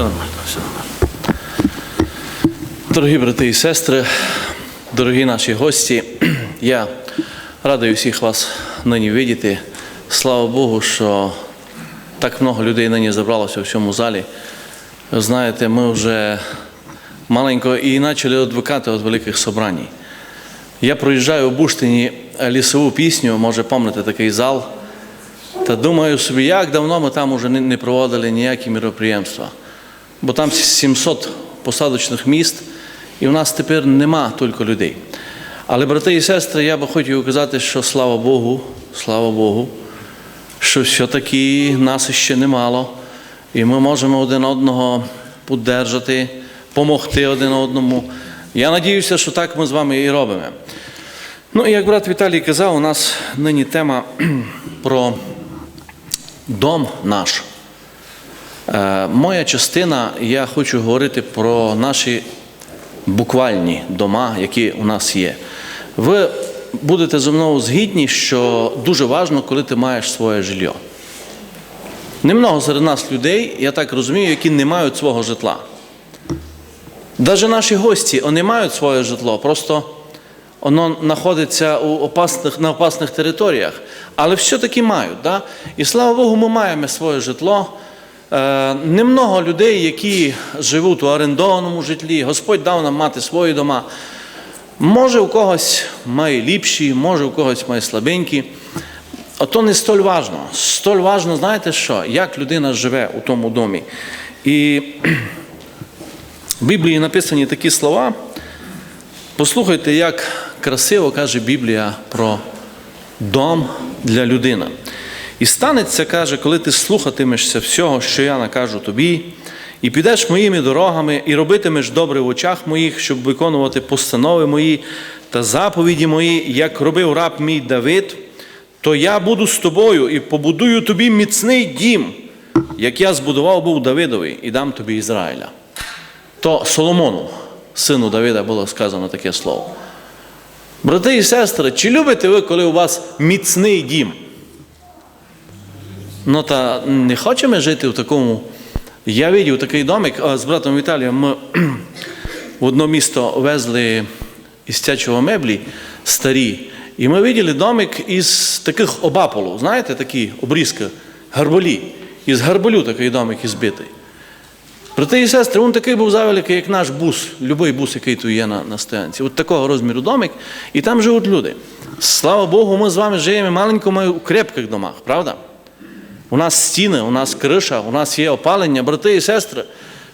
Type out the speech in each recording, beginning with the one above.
Все нормально, все нормально. Дорогі брати і сестри, дорогі наші гості, я радий всіх вас нині видіти. Слава Богу, що так много людей нині зібралося в цьому залі. Знаєте, ми вже маленько і почали відвикати від великих собрань. Я проїжджаю у Буштині лісову пісню, може пам'ятаєте такий зал. Та думаю собі, як давно ми там уже не проводили ніякі міроприємства. Бо там 700 посадочних міст, і в нас тепер нема тільки людей. Але, брати і сестри, я би хотів казати, що слава Богу, слава Богу, що все-таки нас ще немало, і ми можемо один одного піддержати, допомогти один одному. Я надіюся, що так ми з вами і робимо. Ну, і як брат Віталій казав, у нас нині тема про дом наш. Е, Моя частина, я хочу говорити про наші буквальні дома, які у нас є. Ви будете зі мною згідні, що дуже важливо, коли ти маєш своє житло. Немного серед нас людей, я так розумію, які не мають свого житла. Навіть наші гості вони мають своє житло, просто воно знаходиться у опасних, на опасних територіях, але все-таки мають. Да? І слава Богу, ми маємо своє житло. Е, немного людей, які живуть у орендованому житлі. Господь дав нам мати свої дома. Може, у когось має ліпші, може, у когось має слабенькі. Ото не столь важно. Столь важно, знаєте що? Як людина живе у тому домі. І в Біблії написані такі слова. Послухайте, як красиво каже Біблія про дом для людини. І станеться, каже, коли ти слухатимешся всього, що я накажу тобі, і підеш моїми дорогами, і робитимеш добре в очах моїх, щоб виконувати постанови мої та заповіді мої, як робив раб мій Давид, то я буду з тобою і побудую тобі міцний дім, як я збудував був Давидові, і дам тобі Ізраїля. То Соломону, сину Давида, було сказано таке слово. Брати і сестри, чи любите ви, коли у вас міцний дім? Ну та не хочемо жити в такому. Я бачив такий домик з братом Віталієм. Ми в одне місто везли із тячого меблі старі. І ми бачили домик із таких обаполу, знаєте, такі обрізки, гарболі. Із гарболю такий домик ізбитий. Брати і сестри, він такий був завеликий, як наш бус, будь-який бус, який тут є на, на стоянці. От такого розміру домик, і там живуть люди. Слава Богу, ми з вами живемо в маленькому у крепких домах, правда? У нас стіни, у нас криша, у нас є опалення, брати і сестри.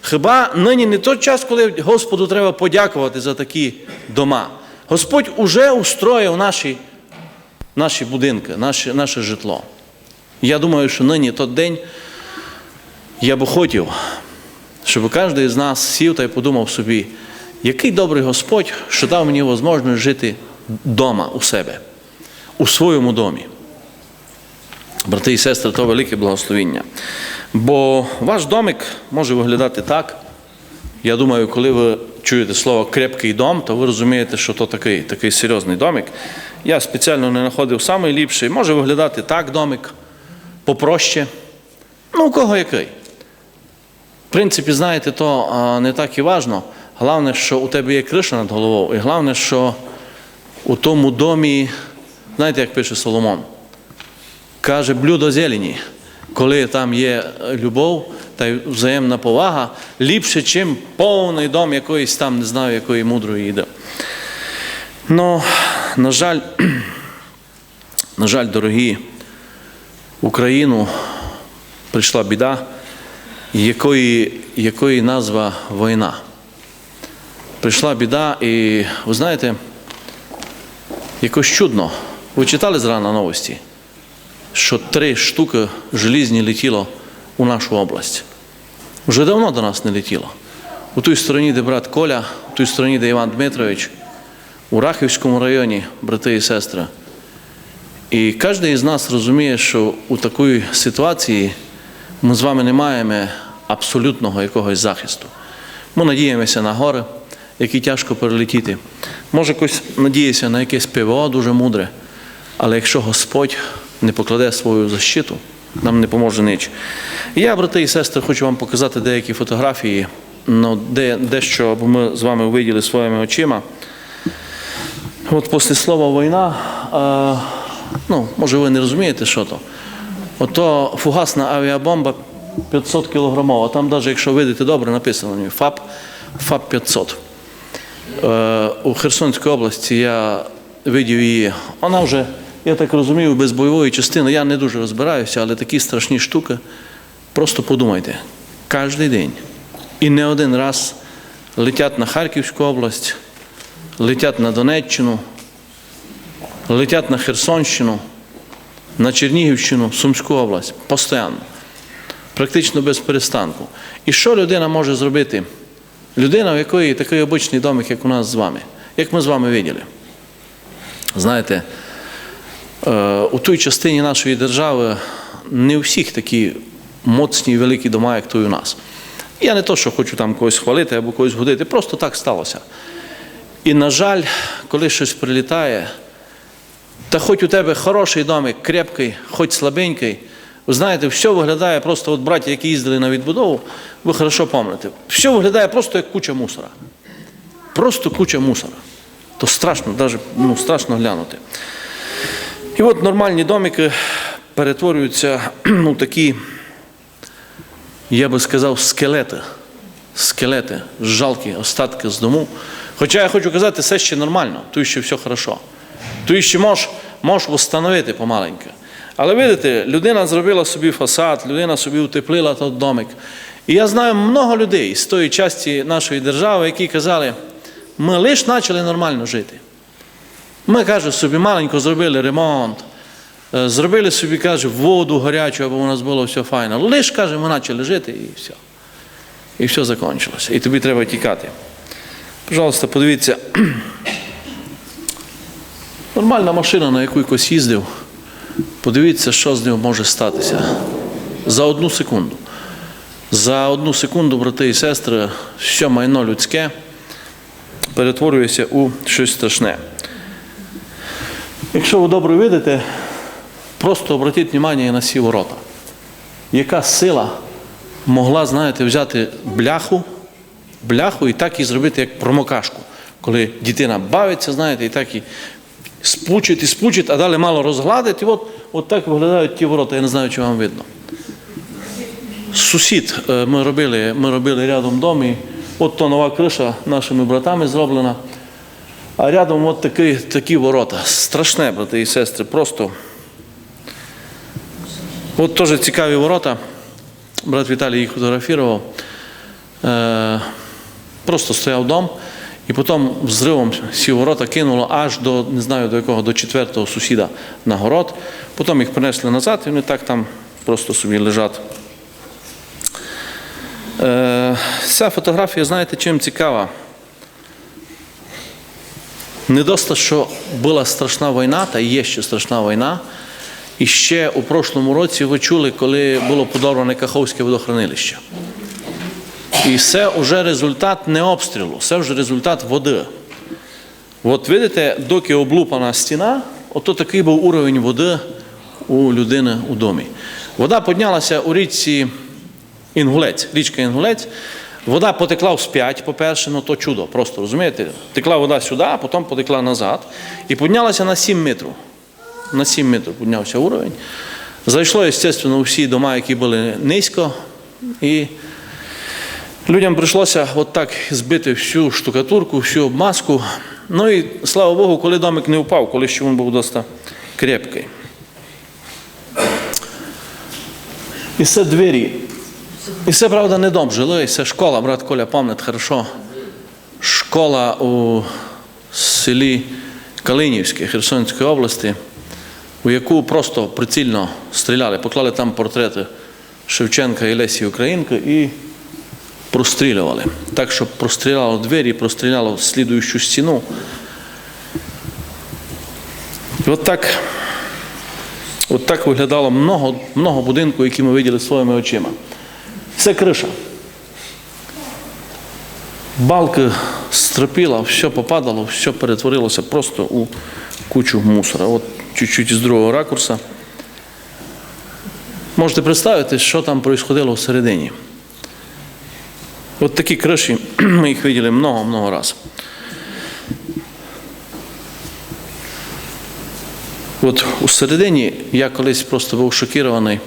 Хіба нині не той час, коли Господу треба подякувати за такі дома? Господь уже устроїв наші, наші будинки, наше, наше житло. Я думаю, що нині той день я би хотів, щоб кожен з нас сів та й подумав собі, який добрий Господь, що дав мені можливість жити вдома у себе, у своєму домі. Брати і сестри, то велике благословіння. Бо ваш домик може виглядати так. Я думаю, коли ви чуєте слово крепкий дом, то ви розумієте, що то такий такий серйозний домик. Я спеціально не знаходив найліпший. Може виглядати так домик, попроще. Ну, у кого який. В принципі, знаєте, то не так і важно. Головне, що у тебе є криша над головою. І головне, що у тому домі, знаєте, як пише Соломон, каже блюдо зелені. Коли там є любов та взаємна повага, ліпше, чим повний дом якоїсь там, не знаю, якої мудрої їде. Ну, на жаль, на жаль, дорогі, Україну прийшла біда, якої, якої назва війна. Прийшла біда, і ви знаєте, якось чудно. Ви читали зрана новості? Що три штуки желізні летіло у нашу область. Вже давно до нас не летіло. У той стороні, де брат Коля, у той стороні, де Іван Дмитрович, у Рахівському районі, брати і сестри. І кожен із нас розуміє, що у такій ситуації ми з вами не маємо абсолютного якогось захисту. Ми надіємося на гори, які тяжко перелетіти. Може, якось надіятися на якесь ПВО дуже мудре, але якщо Господь не покладе свою защиту, нам не поможе ніч. Я, брати і сестри, хочу вам показати деякі фотографії, ну, де, дещо бо ми з вами увиділи своїми очима. От після слова війна, е, ну, може ви не розумієте, що то. Ото фугасна авіабомба 500 кілограмова. Там навіть, якщо видите добре, написано на ФАП, ФАП 500. Е, у Херсонській області я видів її. Вона вже, я так розумію, без бойової частини. Я не дуже розбираюся, але такі страшні штуки. Просто подумайте, кожен день і не один раз летять на Харківську область, летять на Донеччину, летять на Херсонщину, на Чернігівщину, Сумську область. Постійно. Практично без перестанку. І що людина може зробити? Людина, в якої такий обичний домик, як у нас з вами, як ми з вами виділи. Знаєте, у той частині нашої держави не у всіх такі моцні і великі дома, як той у нас. Я не то, що хочу там когось хвалити або когось годити, просто так сталося. І, на жаль, коли щось прилітає, та хоч у тебе хороший домик, крепкий, хоч слабенький, ви знаєте, все виглядає просто, от браті, які їздили на відбудову, ви хорошо пам'ятаєте, все виглядає просто як куча мусора. Просто куча мусора. То страшно, навіть ну, страшно глянути. І от нормальні домики перетворюються ну, такі, я би сказав, скелети. Скелети, жалкі остатки з дому. Хоча я хочу казати, все ще нормально, тут ще все хорошо. Тут ще можеш мож встановити помаленьку. Але видите, людина зробила собі фасад, людина собі утеплила той домик. І я знаю много людей з тої частини нашої держави, які казали, ми лише почали нормально жити. Ми, каже, собі маленько зробили ремонт, е, зробили собі, каже, воду гарячу, аби у нас було все файно. Лише, каже, ми почали жити і все. І все закінчилося. І тобі треба тікати. Пожалуйста, подивіться. Нормальна машина, на яку якось їздив. Подивіться, що з ним може статися. За одну секунду. За одну секунду, брати і сестри, що майно людське перетворюється у щось страшне. Якщо ви добре видите, просто обратіть увагу на ці ворота. Яка сила могла, знаєте, взяти бляху, бляху і так і зробити, як промокашку. Коли дитина бавиться, знаєте, і так і спучить, і спучить, а далі мало розгладить, і от, от так виглядають ті ворота, я не знаю, чи вам видно. Сусід е, ми робили, ми робили рядом дом, і от то нова криша нашими братами зроблена. А рядом от такі, такі ворота. Страшне, брати і сестри, просто. От теж цікаві ворота. Брат Віталій їх фотографував. Е, просто стояв дом, і потім взривом ці ворота кинуло аж до, не знаю до якого, до четвертого сусіда на город. Потім їх принесли назад, і вони так там просто собі лежать. Е, ця фотографія, знаєте, чим цікава? Не доста, що була страшна війна, та є ще страшна війна. І ще у прошлому році ви чули, коли було подорване Каховське водохранилище. І це вже результат не обстрілу, це вже результат води. От видите, доки облупана стіна, ото такий був уровень води у людини у домі. Вода піднялася у річці Інгулець, річка Інгулець. Вода потекла вспять, по-перше, ну то чудо, просто розумієте? Текла вода сюди, а потім потекла назад і піднялася на 7 метрів. На 7 метрів піднявся уровень. Зайшло, звісно, всі дома, які були низько, і людям прийшлося от так збити всю штукатурку, всю обмазку. Ну і слава Богу, коли домик не впав, коли ще він був досить крепкий. І це двері. І це, правда, не дом жили, школа, брат Коля пам'ятає хорошо. Школа у селі Калинівське Херсонської області, у яку просто прицільно стріляли, поклали там портрети Шевченка і Лесі Українки і прострілювали. Так, що простріляло двері, простріляло слідуючу стіну. І от так, от так виглядало много, много будинку, які ми виділи своїми очима. Це криша. Балки стропіла, все попадало, все перетворилося просто у кучу мусора. От чуть-чуть із другого ракурса. Можете представити, що там происходило всередині. От такі криші, ми їх виділи много-много разів. От у середині я колись просто був шокірований.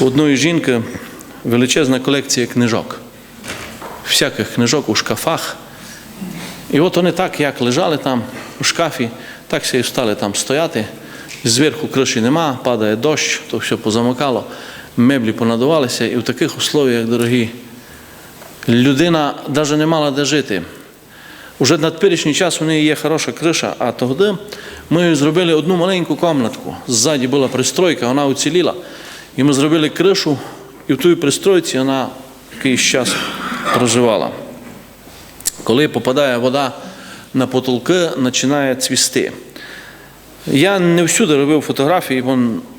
Одної жінки величезна колекція книжок, всяких книжок у шкафах. І от вони так, як лежали там у шкафі, так і стали там стояти. Зверху криші нема, падає дощ, то все позамокало, меблі понадувалися, і в таких условіях, дорогі, людина навіть не мала де жити. Уже на теперішній час у неї є хороша криша, а тоді ми зробили одну маленьку комнатку. Ззаді була пристройка, вона уціліла. І ми зробили кришу, і в тій пристройці вона якийсь час проживала. Коли попадає вода на потолки, починає цвісти. Я не всюди робив фотографії, бо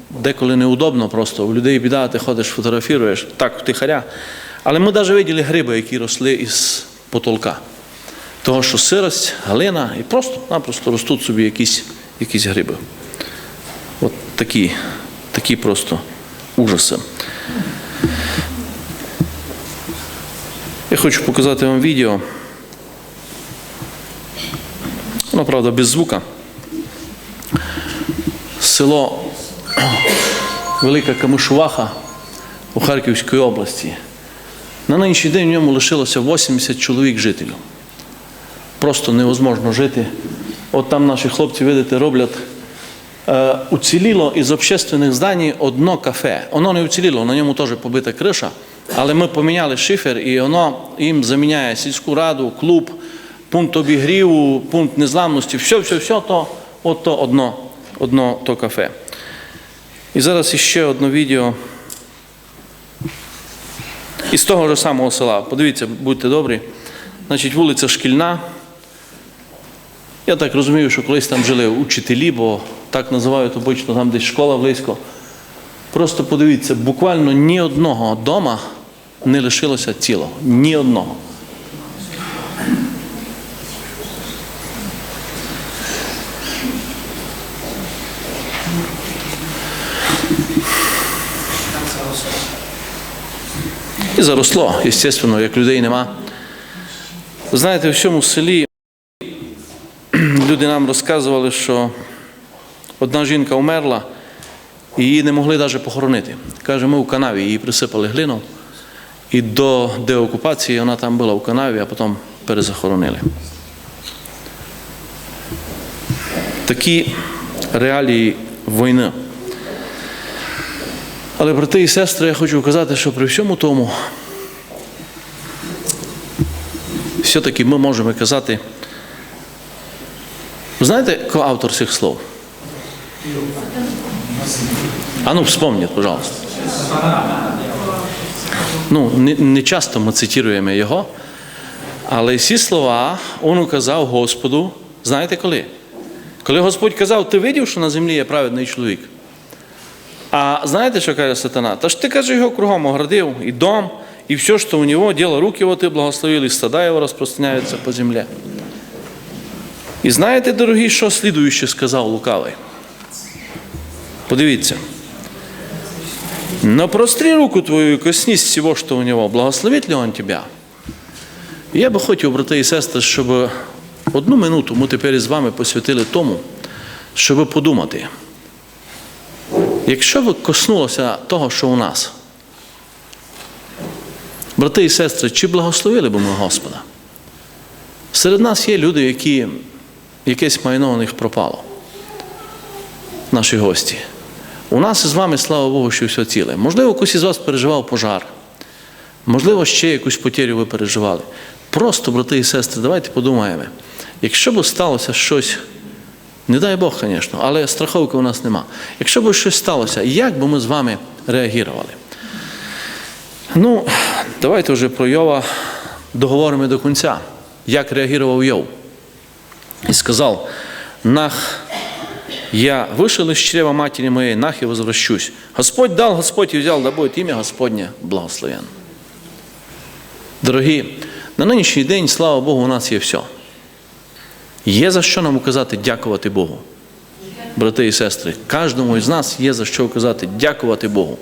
деколи неудобно просто. У людей біда, ти ходиш, фотографіруєш, так, втихаря. Але ми навіть виділи гриби, які росли із потолка. Того, що сирость, галина, і просто-напросто ростуть собі якісь, якісь гриби. От такі, такі просто ужаси. Я хочу показати вам відео. Воно, правда, без звука. Село Велика Камишуваха у Харківській області. На нинішній день в ньому лишилося 80 чоловік жителів. Просто невозможно жити. От там наші хлопці, видите, роблять. Е, уціліло із общественних зданій одно кафе. Воно не уціліло, на ньому теж побита криша, але ми поміняли шифер і воно їм заміняє сільську раду, клуб, пункт обігріву, пункт незламності, все, все, все, то от то одно, одно то кафе. І зараз іще одне відео із того ж самого села. Подивіться, будьте добрі. Значить, вулиця Шкільна. Я так розумію, що колись там жили учителі, бо так називають обично там десь школа близько. Просто подивіться, буквально ні одного дома не лишилося цілого. Ні одного. І заросло, звісно, як людей нема. Знаєте, в цьому селі люди нам розказували, що одна жінка умерла, і її не могли навіть похоронити. Каже, ми в канаві її присипали глином, і до деокупації вона там була в канаві, а потім перезахоронили. Такі реалії війни. Але, брати і сестри, я хочу казати, що при всьому тому, все-таки ми можемо казати. Знаєте, автор цих слов? А ну, вспомніть, пожалуйста. Ну, не, часто ми цитуємо його, але ці слова він указав Господу, знаєте коли? Коли Господь казав, ти видів, що на землі є праведний чоловік? А знаєте, що каже сатана? Та ж ти, каже, його кругом оградив, і дом, і все, що у нього, діло руки его ти благословил, і стада його розпространяються по землі. І знаєте, дорогі, що слідуюче сказав лукавий? Подивіться. Но простри руку твою и коснись всего, что у него. Благословит ли он тебя? Я би хотів, брати і сестри, щоб одну минуту ми тепер із вами посвятили тому, щоб подумати. Якщо ви коснулося того, що у нас, брати і сестри, чи благословили б ми Господа? Серед нас є люди, які якесь майно у них пропало. Наші гості. У нас із вами, слава Богу, що все ціле. Можливо, хтось із вас переживав пожар. Можливо, ще якусь потерю ви переживали. Просто, брати і сестри, давайте подумаємо. Якщо б сталося щось, не дай Бог, звісно, але страховки у нас нема. Якщо б щось сталося, як би ми з вами реагували? Ну, давайте вже про Йова договоримо до кінця. Як реагував Йов? И сказал, нах, я вышел из чрева матери моей, нах и возвращусь. Господь дал, Господь и взял, да будет имя Господне благословен. Дорогі, на нинішній день, слава Богу, у нас є все. Є за що нам указати дякувати Богу. брати і сестри, кожному із нас є за що казати, дякувати Богу.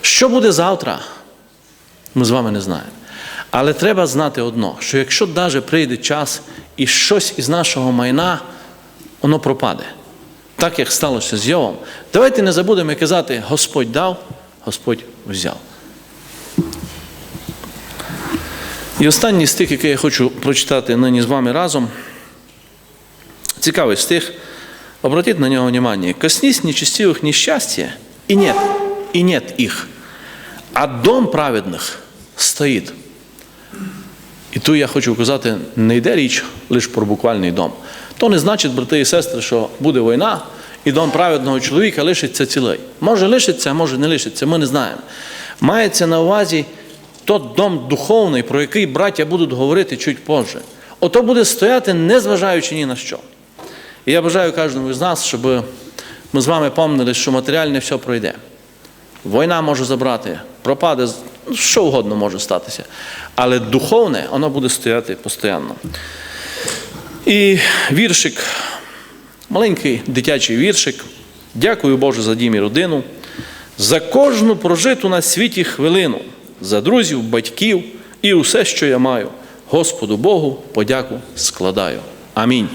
Що буде завтра, ми з вами не знаємо. Але треба знати одно, що якщо навіть прийде час і щось із нашого майна, воно пропаде. Так як сталося з Йовом, давайте не забудемо казати, Господь дав, Господь взяв. І останній стих, який я хочу прочитати нині з вами разом, цікавий стих. Обратите на него внимание. «Коснись нечестивых несчастья, и нет, и нет их, а дом праведних стоїть». І тут я хочу казати, не йде річ лише про буквальний дом. То не значить, брати і сестри, що буде війна, і дом праведного чоловіка лишиться цілий. Може лишиться, а може не лишиться, ми не знаємо. Мається на увазі той дом духовний, про який браття будуть говорити чуть позже. Ото буде стояти, незважаючи ні на що. І я бажаю кожному з нас, щоб ми з вами пам'ятали, що матеріальне все пройде. Війна може забрати, пропаде, ну, що угодно може статися. Але духовне, воно буде стояти постійно. І віршик, маленький дитячий віршик. Дякую Боже за дім і родину, за кожну прожиту на світі хвилину, за друзів, батьків і усе, що я маю. Господу Богу подяку складаю. Амінь.